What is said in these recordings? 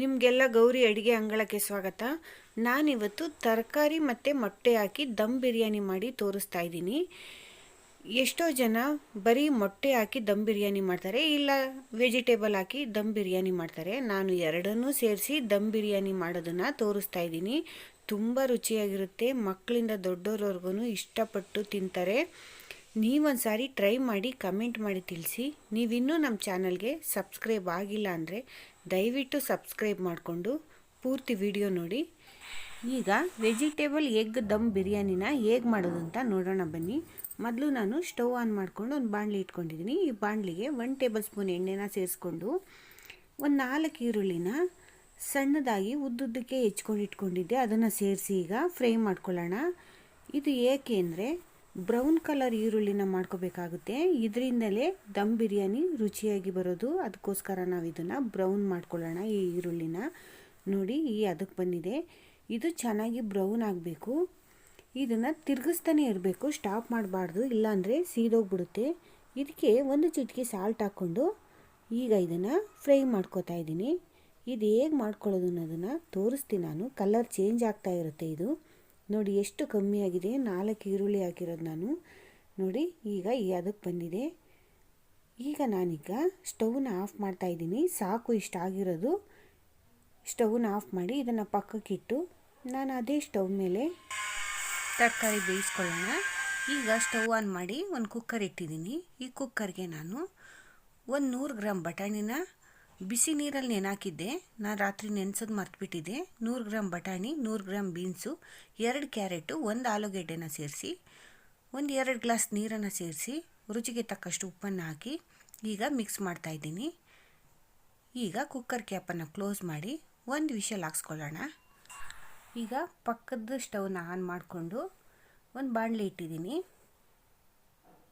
ನಿಮಗೆಲ್ಲ ಗೌರಿ ಅಡುಗೆ ಅಂಗಳಕ್ಕೆ ಸ್ವಾಗತ. ನಾನಿವತ್ತು ತರಕಾರಿ ಮತ್ತು ಮೊಟ್ಟೆ ಹಾಕಿ ದಮ್ ಬಿರಿಯಾನಿ ಮಾಡಿ ತೋರಿಸ್ತಾ ಇದ್ದೀನಿ. ಎಷ್ಟೋ ಜನ ಬರೀ ಮೊಟ್ಟೆ ಹಾಕಿ ದಮ್ ಬಿರಿಯಾನಿ ಮಾಡ್ತಾರೆ, ಇಲ್ಲ ವೆಜಿಟೇಬಲ್ ಹಾಕಿ ದಮ್ ಬಿರಿಯಾನಿ ಮಾಡ್ತಾರೆ. ನಾನು ಎರಡನ್ನೂ ಸೇರಿಸಿ ದಮ್ ಬಿರಿಯಾನಿ ಮಾಡೋದನ್ನು ತೋರಿಸ್ತಾ ಇದ್ದೀನಿ. ತುಂಬ ರುಚಿಯಾಗಿರುತ್ತೆ, ಮಕ್ಕಳಿಂದ ದೊಡ್ಡೋರವ್ರಿಗೂ ಇಷ್ಟಪಟ್ಟು ತಿಂತಾರೆ. ನೀವೊಂದು ಸಾರಿ ಟ್ರೈ ಮಾಡಿ, ಕಮೆಂಟ್ ಮಾಡಿ ತಿಳಿಸಿ. ನೀವಿನ್ನೂ ನಮ್ಮ ಚಾನಲ್ಗೆ ಸಬ್ಸ್ಕ್ರೈಬ್ ಆಗಿಲ್ಲ ಅಂದರೆ ದಯವಿಟ್ಟು ಸಬ್ಸ್ಕ್ರೈಬ್ ಮಾಡಿಕೊಂಡು ಪೂರ್ತಿ ವಿಡಿಯೋ ನೋಡಿ. ಈಗ ವೆಜಿಟೇಬಲ್ ಎಗ್ ದಮ್ ಬಿರಿಯಾನಿನ ಹೇಗೆ ಮಾಡೋದು ಅಂತ ನೋಡೋಣ ಬನ್ನಿ. ಮೊದಲು ನಾನು ಸ್ಟವ್ ಆನ್ ಮಾಡಿಕೊಂಡು ಒಂದು ಬಾಣಲಿ ಇಟ್ಕೊಂಡಿದ್ದೀನಿ. ಈ ಬಾಣಲಿಗೆ ಒನ್ ಟೇಬಲ್ ಸ್ಪೂನ್ ಎಣ್ಣೆನ ಸೇರಿಸ್ಕೊಂಡು ಒಂದು ನಾಲ್ಕು ಈರುಳ್ಳಿನ ಸಣ್ಣದಾಗಿ ಉದ್ದುದ್ದಕ್ಕೆ ಹೆಚ್ಕೊಂಡು ಇಟ್ಕೊಂಡಿದ್ದೆ. ಅದನ್ನು ಸೇರಿಸಿ ಈಗ ಫ್ರೈ ಮಾಡ್ಕೊಳ್ಳೋಣ. ಇದು ಏಕೆ ಅಂದರೆ ಬ್ರೌನ್ ಕಲರ್ ಈರುಳ್ಳಿನ ಮಾಡ್ಕೋಬೇಕಾಗುತ್ತೆ. ಇದರಿಂದಲೇ ದಮ್ ಬಿರಿಯಾನಿ ರುಚಿಯಾಗಿ ಬರೋದು. ಅದಕ್ಕೋಸ್ಕರ ನಾವು ಇದನ್ನು ಬ್ರೌನ್ ಮಾಡ್ಕೊಳ್ಳೋಣ ಈ ಈರುಳ್ಳಿನ. ನೋಡಿ, ಈ ಅದಕ್ಕೆ ಬಂದಿದೆ. ಇದು ಚೆನ್ನಾಗಿ ಬ್ರೌನ್ ಆಗಬೇಕು. ಇದನ್ನು ತಿರುಗಿಸ್ತಾನೆ ಇರಬೇಕು. ಸ್ಟಾಪ್ ಮಾಡಬಾರ್ದು. ಇಲ್ಲಾಂದರೆ ಸೀದೋಗ್ಬಿಡುತ್ತೆ. ಇದಕ್ಕೆ ಒಂದು ಚಿಟಿಕೆ ಸಾಲ್ಟ್ ಹಾಕ್ಕೊಂಡು ಈಗ ಇದನ್ನು ಫ್ರೈ ಮಾಡ್ಕೋತಾ ಇದ್ದೀನಿ. ಇದು ಹೇಗೆ ಮಾಡ್ಕೊಳ್ಳೋದು ಅನ್ನೋದನ್ನು ತೋರಿಸ್ತೀನಿ ನಾನು. ಕಲರ್ ಚೇಂಜ್ ಆಗ್ತಾ ಇರುತ್ತೆ ಇದು. ನೋಡಿ ಎಷ್ಟು ಕಮ್ಮಿಯಾಗಿದೆ ನಾಲ್ಕು ಈರುಳ್ಳಿ ಹಾಕಿರೋದು ನಾನು. ನೋಡಿ, ಈಗ ಅದಕ್ಕೆ ಬಂದಿದೆ. ಈಗ ನಾನೀಗ ಸ್ಟವ್ನ ಆಫ್ ಮಾಡ್ತಾ ಇದ್ದೀನಿ. ಸಾಕು, ಇಷ್ಟ ಆಗಿರೋದು. ಸ್ಟವ್ನ ಆಫ್ ಮಾಡಿ ಇದನ್ನು ಪಕ್ಕಕ್ಕಿಟ್ಟು ನಾನು ಅದೇ ಸ್ಟವ್ ಮೇಲೆ ತರಕಾರಿ ಬೇಯಿಸ್ಕೊಳ್ಳೋಣ. ಈಗ ಸ್ಟವ್ ಆನ್ ಮಾಡಿ ಒಂದು ಕುಕ್ಕರ್ ಇಟ್ಟಿದ್ದೀನಿ. ಈ ಕುಕ್ಕರ್ಗೆ ನಾನು ಒಂದು ನೂರು ಗ್ರಾಮ್ ಬಟಾಣಿನ ಬಿಸಿ ನೀರಲ್ಲಿ ನೆನಾಕಿದ್ದೆ. ನಾನು ರಾತ್ರಿ ನೆನೆಸೋದು ಮರ್ತುಬಿಟ್ಟಿದ್ದೆ. ನೂರು ಗ್ರಾಮ್ ಬಟಾಣಿ, ನೂರು ಗ್ರಾಮ್ ಬೀನ್ಸು, ಎರಡು ಕ್ಯಾರೆಟು, ಒಂದು ಆಲೂಗೆಡ್ಡೆನ ಸೇರಿಸಿ, ಒಂದು ಎರಡು ಗ್ಲಾಸ್ ನೀರನ್ನು ಸೇರಿಸಿ, ರುಚಿಗೆ ತಕ್ಕಷ್ಟು ಉಪ್ಪನ್ನು ಹಾಕಿ, ಈಗ ಮಿಕ್ಸ್ ಮಾಡ್ತಾಯಿದ್ದೀನಿ ಈಗ ಕುಕ್ಕರ್ ಕ್ಯಾಪನ್ನು ಕ್ಲೋಸ್ ಮಾಡಿ ಒಂದು ವಿಷಲ್ ಹಾಕ್ಸ್ಕೊಳ್ಳೋಣ. ಈಗ ಪಕ್ಕದ ಸ್ಟವ್ನ ಆನ್ ಮಾಡಿಕೊಂಡು ಒಂದು ಬಾಣಲೆ ಇಟ್ಟಿದ್ದೀನಿ.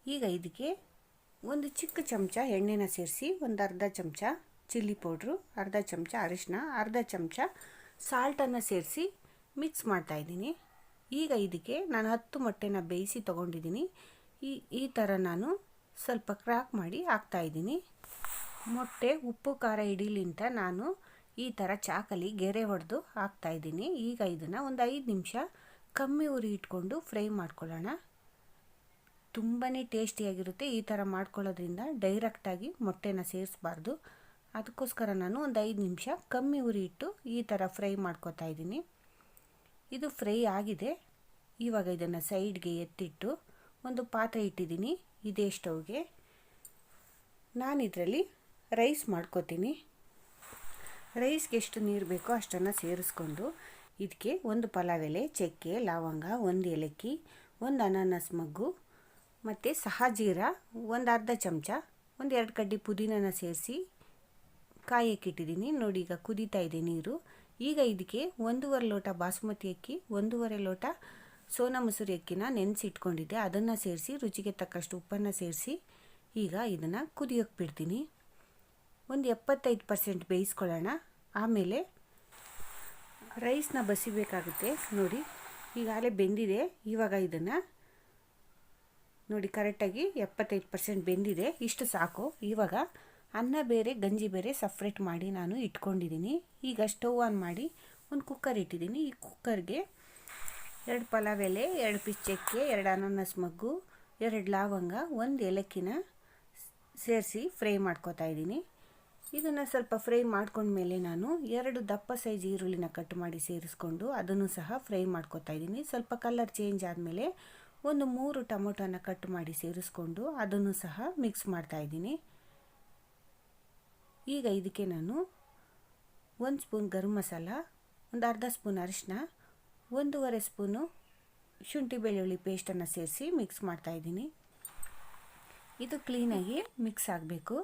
ಈಗ ಇದಕ್ಕೆ ಒಂದು ಚಿಕ್ಕ ಚಮಚ ಎಣ್ಣೆನ ಸೇರಿಸಿ ಒಂದು ಅರ್ಧ ಚಮಚ ಚಿಲ್ಲಿ ಪೌಡ್ರು, ಅರ್ಧ ಚಮಚ ಅರಿಶಿನ ಅರ್ಧ ಚಮಚ ಸಾಲ್ಟನ್ನು ಸೇರಿಸಿ ಮಿಕ್ಸ್ ಮಾಡ್ತಾಯಿದ್ದೀನಿ ಈಗ ಇದಕ್ಕೆ ನಾನು ಹತ್ತು ಮೊಟ್ಟೆನ ಬೇಯಿಸಿ ತೊಗೊಂಡಿದ್ದೀನಿ. ಈ ಈ ಥರ ನಾನು ಸ್ವಲ್ಪ ಕ್ರ್ಯಾಕ್ ಮಾಡಿ ಹಾಕ್ತಾಯಿದ್ದೀನಿ ಮೊಟ್ಟೆ, ಉಪ್ಪು, ಖಾರ ಹಿಡೀಲಿಂತ ನಾನು ಈ ಥರ ಚಾಕಲಿ ಗೆರೆ ಹೊಡೆದು ಹಾಕ್ತಾಯಿದ್ದೀನಿ ಈಗ ಇದನ್ನು ಒಂದು ಐದು ನಿಮಿಷ ಕಮ್ಮಿ ಉರಿ ಇಟ್ಕೊಂಡು ಫ್ರೈ ಮಾಡ್ಕೊಳ್ಳೋಣ. ತುಂಬಾ ಟೇಸ್ಟಿಯಾಗಿರುತ್ತೆ ಈ ಥರ ಮಾಡ್ಕೊಳ್ಳೋದ್ರಿಂದ ಡೈರೆಕ್ಟಾಗಿ ಮೊಟ್ಟೆನ ಸೇರಿಸ್ಬಾರ್ದು. ಅದಕ್ಕೋಸ್ಕರ ನಾನು ಒಂದು ಐದು ನಿಮಿಷ ಕಮ್ಮಿ ಉರಿ ಇಟ್ಟು ಈ ಥರ ಫ್ರೈ ಮಾಡ್ಕೋತಾ ಇದ್ದೀನಿ. ಇದು ಫ್ರೈ ಆಗಿದೆ. ಇವಾಗ ಇದನ್ನು ಸೈಡ್ಗೆ ಎತ್ತಿಟ್ಟು ಒಂದು ಪಾತ್ರೆ ಇಟ್ಟಿದ್ದೀನಿ. ಇದೇ ಸ್ಟವ್ಗೆ. ನಾನು ಇದರಲ್ಲಿ ರೈಸ್ ಮಾಡ್ಕೋತೀನಿ. ರೈಸ್ಗೆ ಎಷ್ಟು ನೀರು ಬೇಕೋ ಅಷ್ಟನ್ನು ಸೇರಿಸ್ಕೊಂಡು ಇದಕ್ಕೆ ಒಂದು ಪಲಾವ್ ಎಲೆ ಚಕ್ಕೆ, ಲವಂಗ, ಒಂದು ಏಲಕ್ಕಿ, ಒಂದು ಅನಾನಸ್ ಮಗ್ಗು, ಮತ್ತು ಸಹಜೀರ ಒಂದು ಅರ್ಧ ಚಮಚ, ಒಂದು ಎರಡು ಕಡ್ಡಿ ಪುದೀನನ ಸೇರಿಸಿ ಕಾಯಕ್ಕಿಟ್ಟಿದ್ದೀನಿ ನೋಡಿ, ಈಗ ಕುದೀತಾ ಇದೆ ನೀರು. ಈಗ ಇದಕ್ಕೆ ಒಂದೂವರೆ ಲೋಟ ಬಾಸುಮತಿ ಅಕ್ಕಿ, ಒಂದೂವರೆ ಲೋಟ ಸೋನಾ ಮಸೂರಿ ಅಕ್ಕಿನ ನೆನೆಸಿಟ್ಕೊಂಡಿದ್ದೆ. ಅದನ್ನು ಸೇರಿಸಿ, ರುಚಿಗೆ ತಕ್ಕಷ್ಟು ಉಪ್ಪನ್ನು ಸೇರಿಸಿ, ಈಗ ಇದನ್ನು ಕುದಿಯೋಕೆ ಬಿಡ್ತೀನಿ. ಒಂದು ಎಪ್ಪತ್ತೈದು ಪರ್ಸೆಂಟ್ ಬೇಯಿಸ್ಕೊಳ್ಳೋಣ. ಆಮೇಲೆ ರೈಸ್ನ ಬಸಿಬೇಕಾಗುತ್ತೆ. ನೋಡಿ ಈಗಾಗಲೇ ಬೆಂದಿದೆ. ಇವಾಗ ಇದನ್ನು ನೋಡಿ, ಕರೆಕ್ಟಾಗಿ ಎಪ್ಪತ್ತೈದು ಪರ್ಸೆಂಟ್ ಬೆಂದಿದೆ. ಇಷ್ಟು ಸಾಕು. ಇವಾಗ ಅನ್ನ ಬೇರೆ, ಗಂಜಿ ಬೇರೆ ಸಪ್ರೇಟ್ ಮಾಡಿ ನಾನು ಇಟ್ಕೊಂಡಿದ್ದೀನಿ. ಈಗ ಸ್ಟವ್ ಆನ್ ಮಾಡಿ ಒಂದು ಕುಕ್ಕರ್ ಇಟ್ಟಿದ್ದೀನಿ. ಈ ಕುಕ್ಕರ್ಗೆ ಎರಡು ಪಲಾವ್ ಎಲೆ, ಎರಡು ಪಿಚ್ಚಕ್ಕೆ ಚಕ್ಕೆ, ಎರಡು ಅನಾನಸ್ ಮಗ್ಗು, ಎರಡು ಲವಂಗ, ಒಂದು ಏಲಕ್ಕಿನ ಸೇರಿಸಿ ಫ್ರೈ ಮಾಡ್ಕೋತಾ ಇದ್ದೀನಿ. ಇದನ್ನು ಸ್ವಲ್ಪ ಫ್ರೈ ಮಾಡ್ಕೊಂಡ್ಮೇಲೆ ನಾನು ಎರಡು ದಪ್ಪ ಸೈಜ್ ಈರುಳ್ಳಿನ ಕಟ್ ಮಾಡಿ ಸೇರಿಸ್ಕೊಂಡು ಅದನ್ನು ಸಹ ಫ್ರೈ ಮಾಡ್ಕೋತಾ ಇದ್ದೀನಿ. ಸ್ವಲ್ಪ ಕಲರ್ ಚೇಂಜ್ ಆದಮೇಲೆ ಒಂದು ಮೂರು ಟೊಮೊಟೊನ ಕಟ್ ಮಾಡಿ ಸೇರಿಸ್ಕೊಂಡು ಅದನ್ನು ಸಹ ಮಿಕ್ಸ್ ಮಾಡ್ತಾ ಇದ್ದೀನಿ. ಈಗ ಇದಕ್ಕೆ ನಾನು ಒಂದು ಸ್ಪೂನ್ ಗರಂ ಮಸಾಲ, ಒಂದು ಅರ್ಧ ಸ್ಪೂನ್ ಅರಿಶಿನ ಒಂದೂವರೆ ಸ್ಪೂನು ಶುಂಠಿ ಬೆಳ್ಳುಳ್ಳಿ ಪೇಸ್ಟನ್ನು ಸೇರಿಸಿ ಮಿಕ್ಸ್ ಮಾಡ್ತಾಯಿದ್ದೀನಿ ಇದು ಕ್ಲೀನಾಗಿ ಮಿಕ್ಸ್ ಆಗಬೇಕು.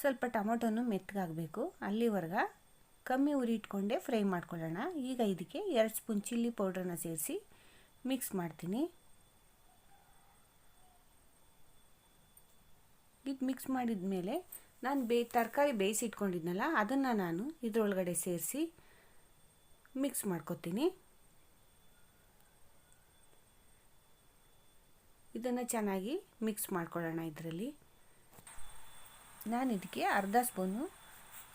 ಸ್ವಲ್ಪ ಟೊಮೊಟೊನು ಮೆತ್ತಗಾಗಬೇಕು. ಅಲ್ಲಿವರೆಗ ಕಮ್ಮಿ ಉರಿ ಇಟ್ಕೊಂಡೆ ಫ್ರೈ ಮಾಡ್ಕೊಳ್ಳೋಣ. ಈಗ ಇದಕ್ಕೆ ಎರಡು ಸ್ಪೂನ್ ಚಿಲ್ಲಿ ಪೌಡ್ರನ್ನು ಸೇರಿಸಿ ಮಿಕ್ಸ್ ಮಾಡ್ತೀನಿ. ಇದು ಮಿಕ್ಸ್ ಮಾಡಿದ ಮೇಲೆ ನಾನು ಬೇ, ತರಕಾರಿ ಬೇಯಿಸಿಟ್ಕೊಂಡಿದ್ನಲ್ಲ, ಅದನ್ನು ನಾನು ಇದರೊಳಗಡೆ ಸೇರಿಸಿ ಮಿಕ್ಸ್ ಮಾಡ್ಕೊತೀನಿ. ಇದನ್ನು ಚೆನ್ನಾಗಿ ಮಿಕ್ಸ್ ಮಾಡ್ಕೊಳ್ಳೋಣ ಇದರಲ್ಲಿ. ನಾನು ಇದಕ್ಕೆ ಅರ್ಧ ಸ್ಪೂನು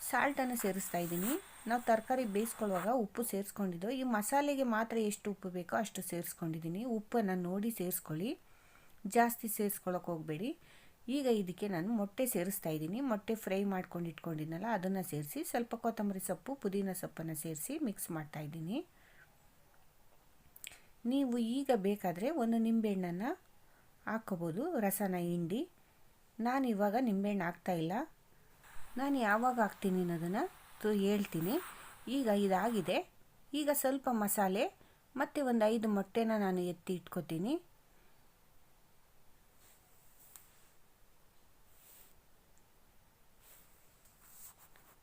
ಸಾಲ್ಟನ್ನು ಸೇರಿಸ್ತಾ ಇದ್ದೀನಿ. ನಾವು ತರಕಾರಿ ಬೇಯಿಸ್ಕೊಳ್ಳುವಾಗ ಉಪ್ಪು ಸೇರಿಸ್ಕೊಂಡಿದ್ದು, ಈ ಮಸಾಲೆಗೆ ಮಾತ್ರ ಎಷ್ಟು ಉಪ್ಪು ಬೇಕೋ ಅಷ್ಟು ಸೇರಿಸ್ಕೊಂಡಿದ್ದೀನಿ. ಉಪ್ಪನ್ನು ನೋಡಿ ಸೇರಿಸ್ಕೊಳ್ಳಿ. ಜಾಸ್ತಿ ಸೇರಿಸ್ಕೊಳ್ಳೋಕೆ ಹೋಗಬೇಡಿ. ಈಗ ಇದಕ್ಕೆ ನಾನು ಮೊಟ್ಟೆ ಸೇರಿಸ್ತಾ ಇದ್ದೀನಿ. ಮೊಟ್ಟೆ ಫ್ರೈ ಮಾಡ್ಕೊಂಡು ಇಟ್ಕೊಂಡಿದ್ನಲ್ಲ, ಅದನ್ನು ಸೇರಿಸಿ ಸ್ವಲ್ಪ ಕೊತ್ತಂಬರಿ ಸೊಪ್ಪು, ಪುದೀನ ಸೊಪ್ಪನ್ನು ಸೇರಿಸಿ ಮಿಕ್ಸ್ ಮಾಡ್ತಾ ಇದ್ದೀನಿ. ನೀವು ಈಗ ಬೇಕಾದರೆ ಒಂದು ನಿಂಬೆಹಣ್ಣನ್ನು ಹಾಕ್ಕೋಬೋದು, ರಸನ, ಹಿಂಡಿ. ನಾನು ಇವಾಗ ನಿಂಬೆಹಣ್ಣು ಹಾಕ್ತಾಯಿಲ್ಲ ನಾನು ಯಾವಾಗ ಹಾಕ್ತೀನಿ ಅನ್ನೋದನ್ನು ತು ಹೇಳ್ತೀನಿ. ಈಗ ಇದಾಗಿದೆ. ಈಗ ಸ್ವಲ್ಪ ಮಸಾಲೆ, ಮತ್ತು ಒಂದು ಐದು ಮೊಟ್ಟೆನ ನಾನು ಎತ್ತಿ ಇಟ್ಕೋತೀನಿ.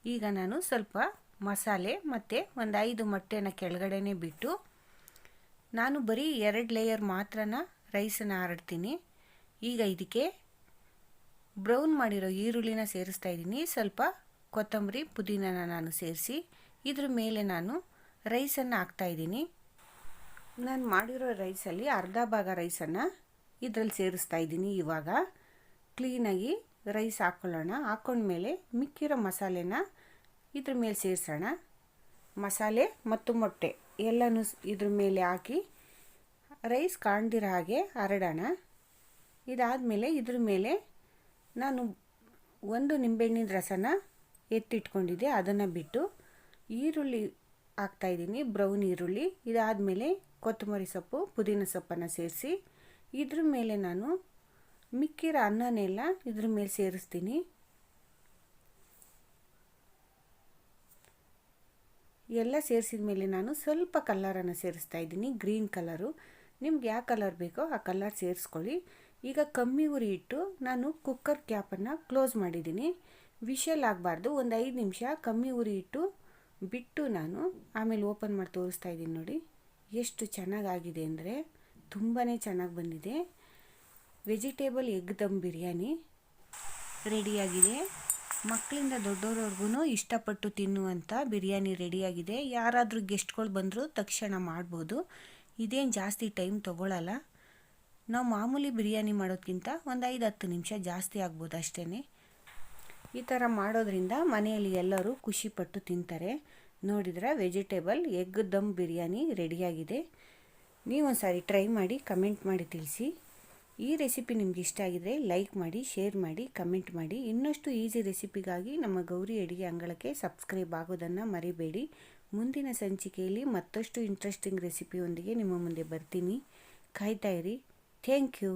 ಈಗ ನಾನು ಸ್ವಲ್ಪ ಮಸಾಲೆ ಮತ್ತು ಒಂದು ಐದು ಮೊಟ್ಟೆನ ಕೆಳಗಡೆನೇ ಬಿಟ್ಟು ನಾನು ಬರೀ ಎರಡು ಲೇಯರ್ ಮಾತ್ರನ ರೈಸನ್ನು ಹರಡ್ತೀನಿ ಈಗ ಇದಕ್ಕೆ ಬ್ರೌನ್ ಮಾಡಿರೋ ಈರುಳ್ಳಿನ ಸೇರಿಸ್ತಾ ಇದ್ದೀನಿ. ಸ್ವಲ್ಪ ಕೊತ್ತಂಬರಿ, ಪುದೀನನ ನಾನು ಸೇರಿಸಿ ಇದ್ರ ಮೇಲೆ ನಾನು ರೈಸನ್ನು ಹಾಕ್ತಾಯಿದ್ದೀನಿ ನಾನು ಮಾಡಿರೋ ರೈಸಲ್ಲಿ ಅರ್ಧ ಭಾಗ ರೈಸನ್ನು ಇದರಲ್ಲಿ ಸೇರಿಸ್ತಾ ಇದ್ದೀನಿ ಇವಾಗ. ಕ್ಲೀನಾಗಿ ರೈಸ್ ಹಾಕ್ಕೊಳ್ಳೋಣ ಹಾಕ್ಕೊಂಡ್ಮೇಲೆ ಮಿಕ್ಕಿರೋ ಮಸಾಲೆನ ಇದ್ರ ಮೇಲೆ ಸೇರಿಸೋಣ. ಮಸಾಲೆ ಮತ್ತು ಮೊಟ್ಟೆ ಎಲ್ಲನೂ ಇದ್ರ ಮೇಲೆ ಹಾಕಿ ರೈಸ್ ಕಾಣ್ದಿರೋ ಹಾಗೆ ಹರಡೋಣ. ಇದಾದಮೇಲೆ ಇದ್ರ ಮೇಲೆ ನಾನು ಒಂದು ನಿಂಬೆಹಣ್ಣಿನ ರಸನ ಎತ್ತಿಟ್ಕೊಂಡಿದ್ದೆ. ಅದನ್ನು ಬಿಟ್ಟು ಈರುಳ್ಳಿ ಹಾಕ್ತಾಯಿದ್ದೀನಿ ಬ್ರೌನ್ ಈರುಳ್ಳಿ. ಇದಾದಮೇಲೆ ಕೊತ್ತಂಬರಿ ಸೊಪ್ಪು, ಪುದೀನ ಸೊಪ್ಪನ್ನು ಸೇರಿಸಿ ಇದ್ರ ಮೇಲೆ ನಾನು ಮಿಕ್ಕಿರೋ ಅನ್ನನೆಲ್ಲ ಇದ್ರ ಮೇಲೆ ಸೇರಿಸ್ತೀನಿ. ಎಲ್ಲ ಸೇರಿಸಿದ ಮೇಲೆ ನಾನು ಸ್ವಲ್ಪ ಕಲ್ಲರನ್ನು ಸೇರಿಸ್ತಾ ಇದ್ದೀನಿ, ಗ್ರೀನ್ ಕಲರು. ನಿಮ್ಗೆ ಯಾವ ಕಲರ್ ಬೇಕೋ ಆ ಕಲರ್ ಸೇರಿಸ್ಕೊಳ್ಳಿ. ಈಗ ಕಮ್ಮಿ ಉರಿ ಇಟ್ಟು ನಾನು ಕುಕ್ಕರ್ ಕ್ಯಾಪನ್ನು ಕ್ಲೋಸ್ ಮಾಡಿದ್ದೀನಿ. ವಿಷಲ್ ಆಗಬಾರ್ದು, ಒಂದು ಐದು ನಿಮಿಷ ಕಮ್ಮಿ ಉರಿ ಇಟ್ಟು ಬಿಟ್ಟು ನಾನು ಆಮೇಲೆ ಓಪನ್ ಮಾಡಿ ತೋರಿಸ್ತಾ ಇದ್ದೀನಿ ನೋಡಿ. ಎಷ್ಟು ಚೆನ್ನಾಗಾಗಿದೆ ಅಂದರೆ ತುಂಬಾ ಚೆನ್ನಾಗಿ ಬಂದಿದೆ. ವೆಜಿಟೇಬಲ್ ಎಗ್ ದಮ್ ಬಿರಿಯಾನಿ ರೆಡಿಯಾಗಿದೆ. ಮಕ್ಕಳಿಂದ ದೊಡ್ಡವ್ರವ್ರಿಗೂ ಇಷ್ಟಪಟ್ಟು ತಿನ್ನುವಂಥ ಬಿರಿಯಾನಿ ರೆಡಿಯಾಗಿದೆ. ಯಾರಾದರೂ ಗೆಸ್ಟ್ಗಳು ಬಂದರೂ ತಕ್ಷಣ ಮಾಡ್ಬೋದು. ಇದೇನು ಜಾಸ್ತಿ ಟೈಮ್ ತೊಗೊಳ್ಳಲ್ಲ ನಾವು ಮಾಮೂಲಿ ಬಿರಿಯಾನಿ ಮಾಡೋದಕ್ಕಿಂತ ಒಂದು ಐದು ಹತ್ತು ನಿಮಿಷ ಜಾಸ್ತಿ ಆಗ್ಬೋದು ಅಷ್ಟೇ ಈ ಥರ ಮಾಡೋದ್ರಿಂದ ಮನೆಯಲ್ಲಿ ಎಲ್ಲರೂ ಖುಷಿಪಟ್ಟು ತಿಂತಾರೆ. ನೋಡಿದ್ರೆ ವೆಜಿಟೇಬಲ್ ಎಗ್ ದಮ್ ಬಿರಿಯಾನಿ ರೆಡಿಯಾಗಿದೆ. ನೀವೊಂದು ಸಾರಿ ಟ್ರೈ ಮಾಡಿ ಕಮೆಂಟ್ ಮಾಡಿ ತಿಳಿಸಿ. ಈ ರೆಸಿಪಿ ನಿಮ್ಗೆ ಇಷ್ಟ ಆಗಿದ್ರೆ ಲೈಕ್ ಮಾಡಿ ಶೇರ್ ಮಾಡಿ ಕಮೆಂಟ್ ಮಾಡಿ. ಇನ್ನಷ್ಟು ಈಸಿ ರೆಸಿಪಿಗಾಗಿ ನಮ್ಮ ಗೌರಿ ಅಡುಗೆ ಅಂಗಳಕ್ಕೆ ಸಬ್ಸ್ಕ್ರೈಬ್ ಆಗೋದನ್ನು ಮರಿಬೇಡಿ. ಮುಂದಿನ ಸಂಚಿಕೆಯಲ್ಲಿ ಮತ್ತಷ್ಟು ಇಂಟ್ರೆಸ್ಟಿಂಗ್ ರೆಸಿಪಿಯೊಂದಿಗೆ ನಿಮ್ಮ ಮುಂದೆ ಬರ್ತೀನಿ. ಕಾಯ್ತಾ ಇರಿ. Thank you